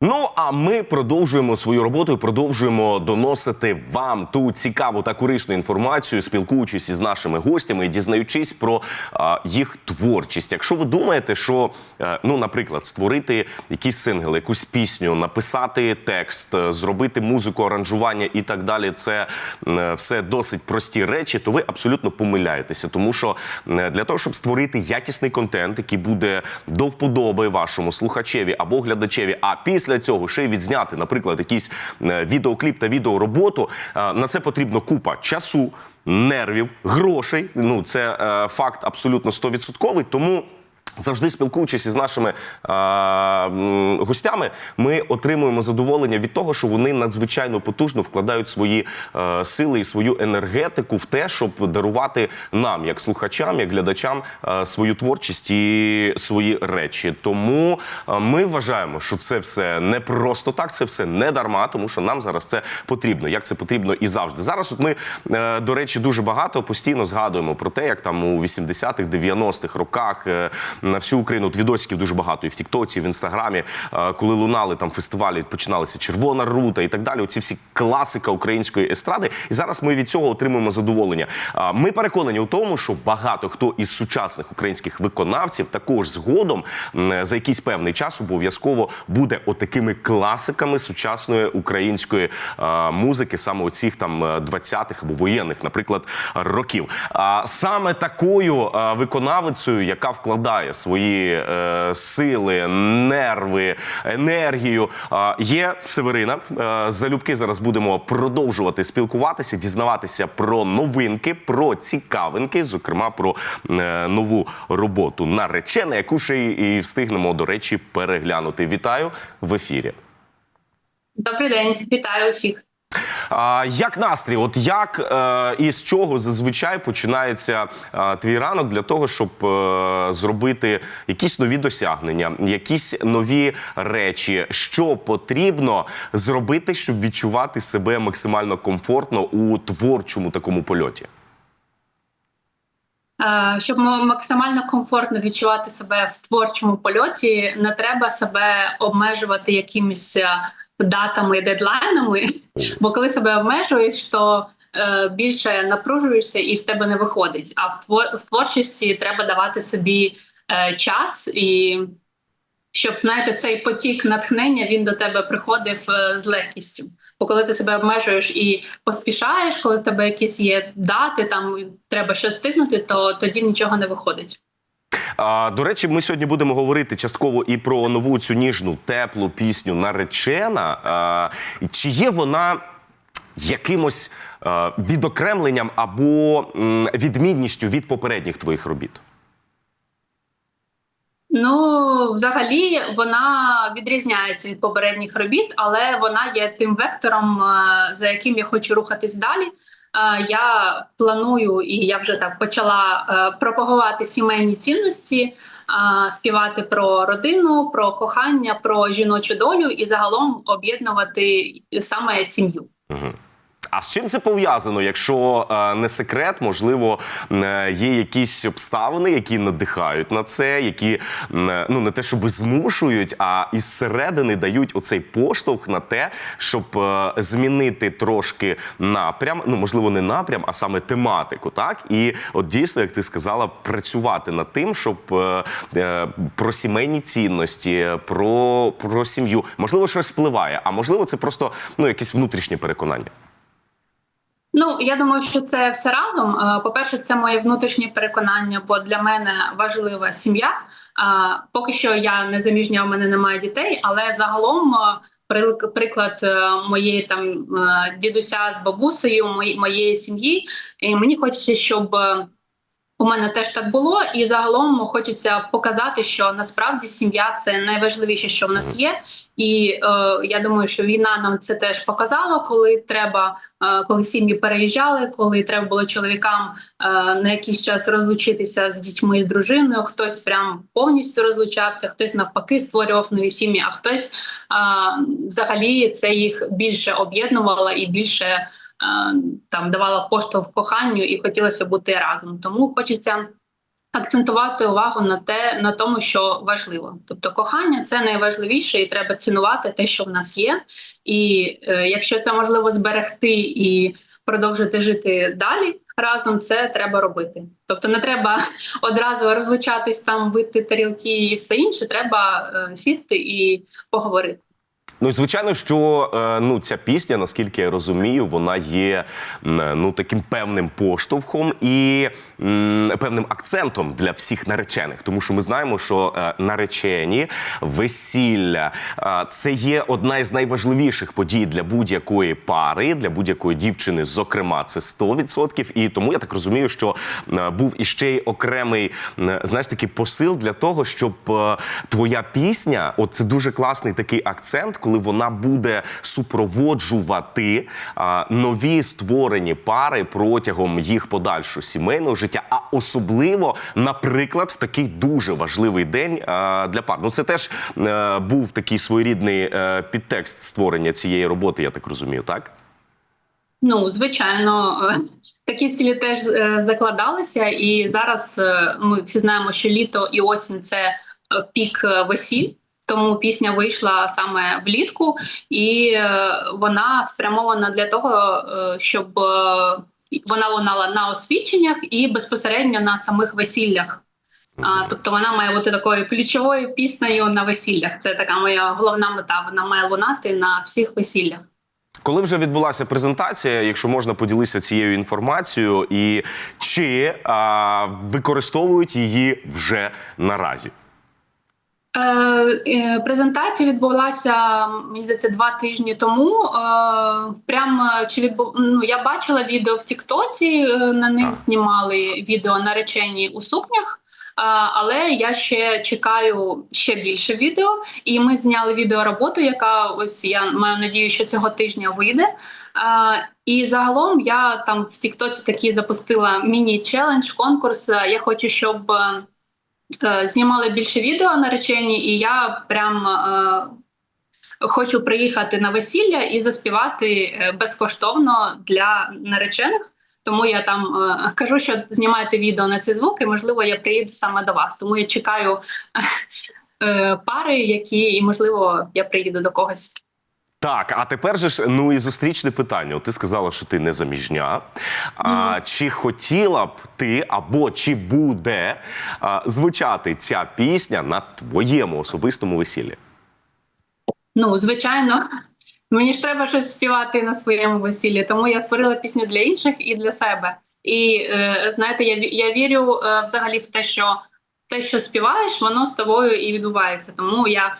Ну а ми продовжуємо свою роботу і продовжуємо доносити вам ту цікаву та корисну інформацію, спілкуючись із нашими гостями дізнаючись про а, їх творчість. Якщо ви думаєте, що е, ну, наприклад, створити якийсь сингл, якусь пісню, написати текст, е, зробити музику, аранжування і так далі, це е, все досить прості речі, то ви абсолютно помиляєтеся, тому що для того, щоб створити якісний контент, який буде до вподоби вашому слухачеві або глядачеві, а після цього ще й відзняти, наприклад, якийсь е, відеокліп та відеороботу, е, на це потрібно купа часу, нервів, грошей. Ну це е, факт абсолютно стовідсотковий. Тому. Завжди спілкуючись із нашими е, гостями, ми отримуємо задоволення від того, що вони надзвичайно потужно вкладають свої е, сили і свою енергетику в те, щоб дарувати нам, як слухачам, як глядачам, е, свою творчість і свої речі. Тому е, ми вважаємо, що це все не просто так, це все не дарма, тому що нам зараз це потрібно. Як це потрібно і завжди. Зараз, от ми, е, до речі, дуже багато постійно згадуємо про те, як там у 80-х, 90-х роках на всю Україну от відосиків дуже багато і в Тіктоці, і в інстаграмі, е, коли лунали там фестивалі, починалися червона рута і так далі. Оці всі класика української естради. І зараз ми від цього отримуємо задоволення. Ми переконані у тому, що багато хто із сучасних українських виконавців також згодом за якийсь певний час обов'язково буде отакими класиками сучасної української е, музики, саме оцих там е, 20-х або воєнних, наприклад, років. Саме такою е, виконавицею, яка вкладає свої е, сили, нерви, енергію, е, є Северина. Е, залюбки зараз будемо продовжувати спілкуватися, дізнаватися про новинки, про цікавинки, зокрема про е, нову роботу наречена, яку ще і встигнемо, до речі, переглянути. Вітаю в ефірі. Добрий день, вітаю усіх. А, як настрій? От як е, і з чого зазвичай починається е, твій ранок для того, щоб е, зробити якісь нові досягнення, якісь нові речі, що потрібно зробити, щоб відчувати себе максимально комфортно у творчому такому польоті? Щоб максимально комфортно відчувати себе в творчому польоті, не треба себе обмежувати якимись датами, дедлайнами. Бо коли себе обмежуєш, то е, більше напружуєшся і в тебе не виходить. А в тво- в творчості треба давати собі е, час і. Щоб знаєте, цей потік натхнення він до тебе приходив е, з легкістю. Бо коли ти себе обмежуєш і поспішаєш, коли в тебе якісь є дати, там треба щось встигнути, то тоді нічого не виходить. А, до речі, ми сьогодні будемо говорити частково і про нову цю ніжну теплу пісню наречена. А, чи є вона якимось е, відокремленням або м, відмінністю від попередніх твоїх робіт? Ну, взагалі, вона відрізняється від попередніх робіт, але вона є тим вектором, е, за яким я хочу рухатись далі. Я планую і я вже так почала е, пропагувати сімейні цінності, співати про родину, про кохання, про жіночу долю і загалом об'єднувати саме сім'ю. А з чим це пов'язано? Якщо е, не секрет, можливо, е, є якісь обставини, які надихають на це, які е, ну не те, щоб змушують, а із середини дають оцей поштовх на те, щоб змінити трошки напрям. Ну можливо, не напрям, а саме тематику. Так і от дійсно, як ти сказала, працювати над тим, щоб про сімейні цінності, про, про сім'ю, можливо, щось впливає, а можливо, це просто ну якесь внутрішнє переконання. Ну я думаю, що це все разом. Е, По-перше, це моє внутрішнє переконання, бо для мене важлива сім'я. Е, Поки що я не заміжня, у мене немає дітей, але загалом е, приклад моєї там дідуся з бабусею, моєї сім'ї. І мені хочеться, щоб у мене теж так було, і загалом хочеться показати, що насправді сім'я це найважливіше, що в нас є. І е, я думаю, що війна нам це теж показала, коли треба, е, коли сім'ї переїжджали, коли треба було чоловікам е, на якийсь час розлучитися з дітьми з дружиною. Хтось прям повністю розлучався, хтось навпаки створював нові сім'ї, а хтось е, взагалі це їх більше об'єднувало і більше там давала поштовх коханню, і хотілося бути разом. Тому хочеться акцентувати увагу на те, на тому, що важливо. Тобто, кохання це найважливіше, і треба цінувати те, що в нас є. І е, якщо це можливо зберегти і продовжити жити далі разом, це треба робити. Тобто, не треба одразу розлучатись там, бити тарілки і все інше. Треба е, сісти і поговорити. Ну і звичайно, що е, ну ця пісня, наскільки я розумію, вона є ну таким певним поштовхом і певним акцентом для всіх наречених, тому що ми знаємо, що е, наречені весілля е, це є одна із найважливіших подій для будь-якої пари, для будь-якої дівчини. Зокрема, це 100%. І тому я так розумію, що був іще й окремий знаєш такий посил для того, щоб твоя пісня, от це дуже класний такий акцент, коли вона буде супроводжувати а, нові створені пари протягом їх подальшого сімейного життя, а особливо, наприклад, в такий дуже важливий день а, для пар. Ну це теж е, був такий своєрідний е, підтекст створення цієї роботи, я так розумію, так? Ну, звичайно, такі цілі теж е, закладалися, і зараз ми всі знаємо, що літо і осінь це пік весіль. Тому пісня вийшла саме влітку, і е, вона спрямована для того, е, щоб е, вона лунала на освідченнях і безпосередньо на самих весіллях. Тобто вона має бути такою ключовою піснею на весіллях. Це така моя головна мета. Вона має лунати на всіх весіллях. Коли вже відбулася презентація, якщо можна поділитися цією інформацією, і чи а, використовують її вже наразі? Е, Презентація відбулася мені здається два тижні тому. Е, Прям е, чи відбув... ну, я бачила відео в Тіктоці. На них знімали відео наречені у сукнях. Але я ще чекаю ще більше відео, і ми зняли відеороботу, яка ось я маю надію, що цього тижня вийде. І загалом я там в Тіктоці такі запустила міні-челендж, конкурс. Я хочу, щоб знімали більше відео наречені, і я прям е, хочу приїхати на весілля і заспівати е, безкоштовно для наречених. Тому я там е, кажу, що знімайте відео на ці звуки. Можливо, я приїду саме до вас. Тому я чекаю е, пари, які і можливо я приїду до когось. Так, а тепер же ж ну і зустрічне питання. От Ти сказала, що ти не заміжня. А, чи хотіла б ти або чи буде а, звучати ця пісня на твоєму особистому весіллі? Ну, звичайно, мені ж треба щось співати на своєму весіллі, тому я створила пісню для інших і для себе. І е, знаєте, я я вірю е, взагалі в те, що те, що співаєш, воно з тобою і відбувається. Тому я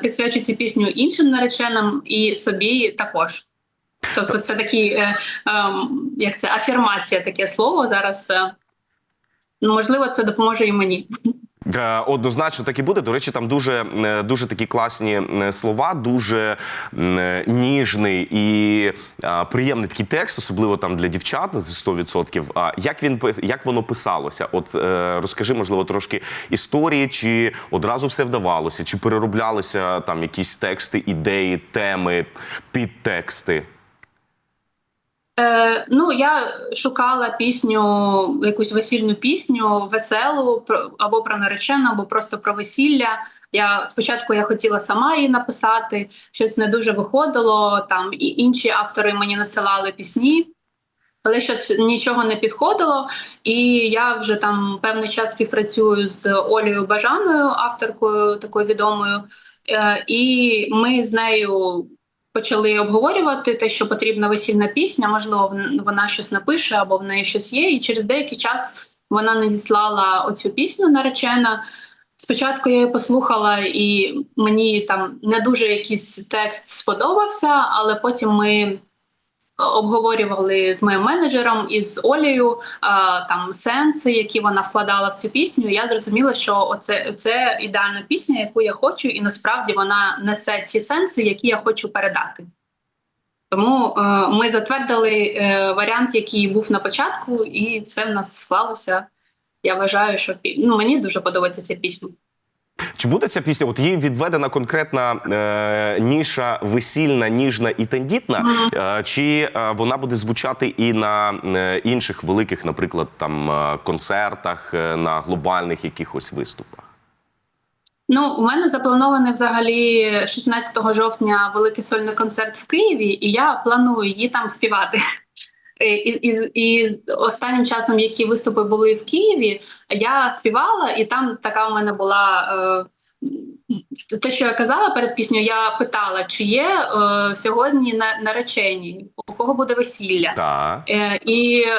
присвячу цю пісню іншим нареченим і собі також. Тобто, це такий, е, ем, як це афірмація, таке слово зараз. Е, ну, можливо, це допоможе і мені. Е, Однозначно так і буде. До речі, там дуже, е, дуже такі класні е, слова, дуже ніжний і приємний такий текст, особливо там для дівчат ну, 100%. А як він як воно писалося? От розкажи, можливо, трошки історії, чи одразу все вдавалося, чи перероблялися там якісь тексти, ідеї, теми, підтексти. Е, ну, я шукала пісню, якусь весільну пісню, веселу про або про наречену, або просто про весілля. Я спочатку я хотіла сама її написати, щось не дуже виходило. Там і інші автори мені надсилали пісні, але щось нічого не підходило. І я вже там певний час співпрацюю з Олею Бажаною, авторкою такою відомою. Е, і ми з нею почали обговорювати те, що потрібна весільна пісня. Можливо, вона щось напише або в неї щось є. І через деякий час вона надіслала оцю пісню наречена. Спочатку я її послухала, і мені там не дуже якийсь текст сподобався, але потім ми обговорювали з моїм менеджером і з Олею а, там сенси, які вона вкладала в цю пісню. Я зрозуміла, що оце це ідеальна пісня, яку я хочу, і насправді вона несе ті сенси, які я хочу передати. Тому е, ми затвердили е, варіант, який був на початку, і все в нас склалося. Я вважаю, що ну, мені дуже подобається ця пісня. Чи буде ця пісня? От їй відведена конкретна е, ніша весільна, ніжна і тендітна, е, чи е, вона буде звучати і на е, інших великих, наприклад, там е, концертах, е, на глобальних якихось виступах? Ну, у мене запланований взагалі 16 жовтня великий сольний концерт в Києві, і я планую її там співати. І, і, і, і останнім часом, які виступи були в Києві, я співала, і там така у мене була. Е, те, що я казала перед піснею, я питала, чи є е, сьогодні на, наречені, у кого буде весілля. Так. Е, і е,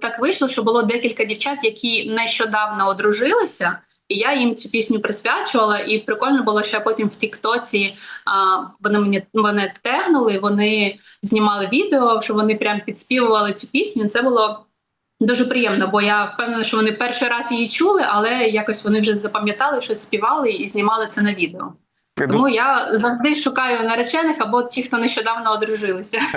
так вийшло, що було декілька дівчат, які нещодавно одружилися, і я їм цю пісню присвячувала. І прикольно було, що я потім в Тіктоці а, вони мені мене тегнули, вони знімали відео, що вони прям підспівували цю пісню. Це було. Дуже приємно, бо я впевнена, що вони перший раз її чули, але якось вони вже запам'ятали, що співали і знімали це на відео. Тому я завжди шукаю наречених або ті, хто нещодавно одружилися.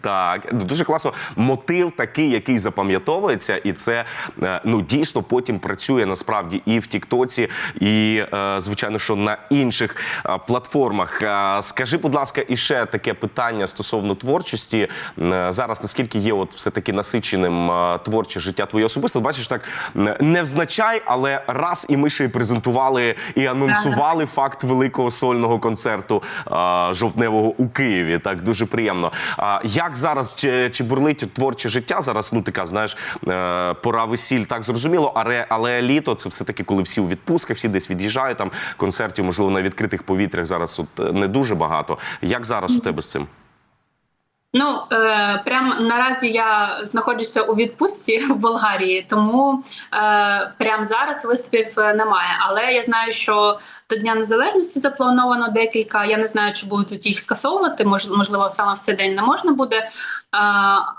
Так, ну дуже класно. Мотив такий, який запам'ятовується, і це е, ну дійсно потім працює насправді і в Тіктоці, і е, звичайно, що на інших е, платформах. Скажи, будь ласка, і ще таке питання стосовно творчості. Зараз наскільки є, от все таки насиченим творче життя твоє особисто? Бачиш, так е, невзначай, але раз і ми ще й презентували і анонсували факт великого сольного концерту а, жовтневого у Києві. Так дуже приємно. А як зараз чи, чи бурлить творче життя? Зараз ну така знаєш, е, пора весіль, так зрозуміло. Але, але літо це все таки, коли всі у відпусках, всі десь від'їжджають. Там концертів, можливо, на відкритих повітрях зараз от е, не дуже багато. Як зараз у тебе з цим? Ну е, прям наразі я знаходжуся у відпустці в Болгарії, тому е, прям зараз виступів е, немає. Але я знаю, що до Дня Незалежності заплановано декілька. Я не знаю, чи будуть їх скасовувати. Мож, можливо, саме в цей день не можна буде. Е,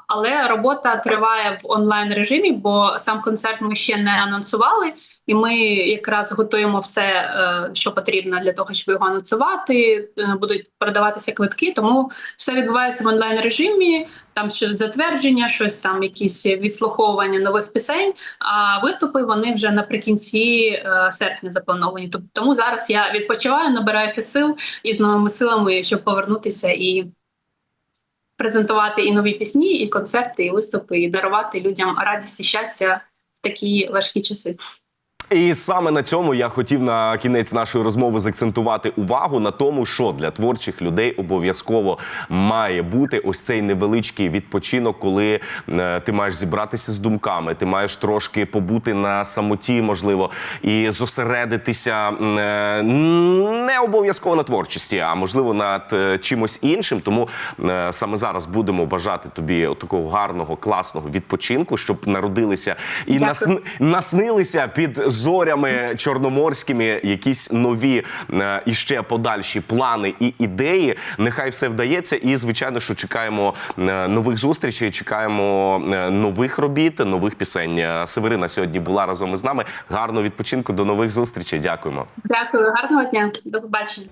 але робота триває в онлайн режимі, бо сам концерт ми ще не анонсували. І ми якраз готуємо все, е, що потрібно для того, щоб його анонсувати. Е, Будуть продаватися квитки, тому все відбувається в онлайн режимі. Там щось затвердження, щось там, якісь відслуховування нових пісень. А виступи вони вже наприкінці е, серпня заплановані. Тому зараз я відпочиваю, набираюся сил і з новими силами, щоб повернутися і презентувати і нові пісні, і концерти, і виступи, і дарувати людям радість і щастя в такі важкі часи. І саме на цьому я хотів на кінець нашої розмови закцентувати увагу на тому, що для творчих людей обов'язково має бути ось цей невеличкий відпочинок, коли е, ти маєш зібратися з думками, ти маєш трошки побути на самоті, можливо, і зосередитися е, не обов'язково на творчості, а можливо над е, чимось іншим. Тому саме зараз будемо бажати тобі такого гарного, класного відпочинку, щоб народилися і Дякую. наснилися під зорями чорноморськими якісь нові е, і ще подальші плани і ідеї. Нехай все вдається. І звичайно, що чекаємо е, нових зустрічей, чекаємо е, нових робіт, нових пісень. Северина сьогодні була разом із нами. Гарного відпочинку, до нових зустрічей. Дякуємо. Дякую, гарного дня, до побачення.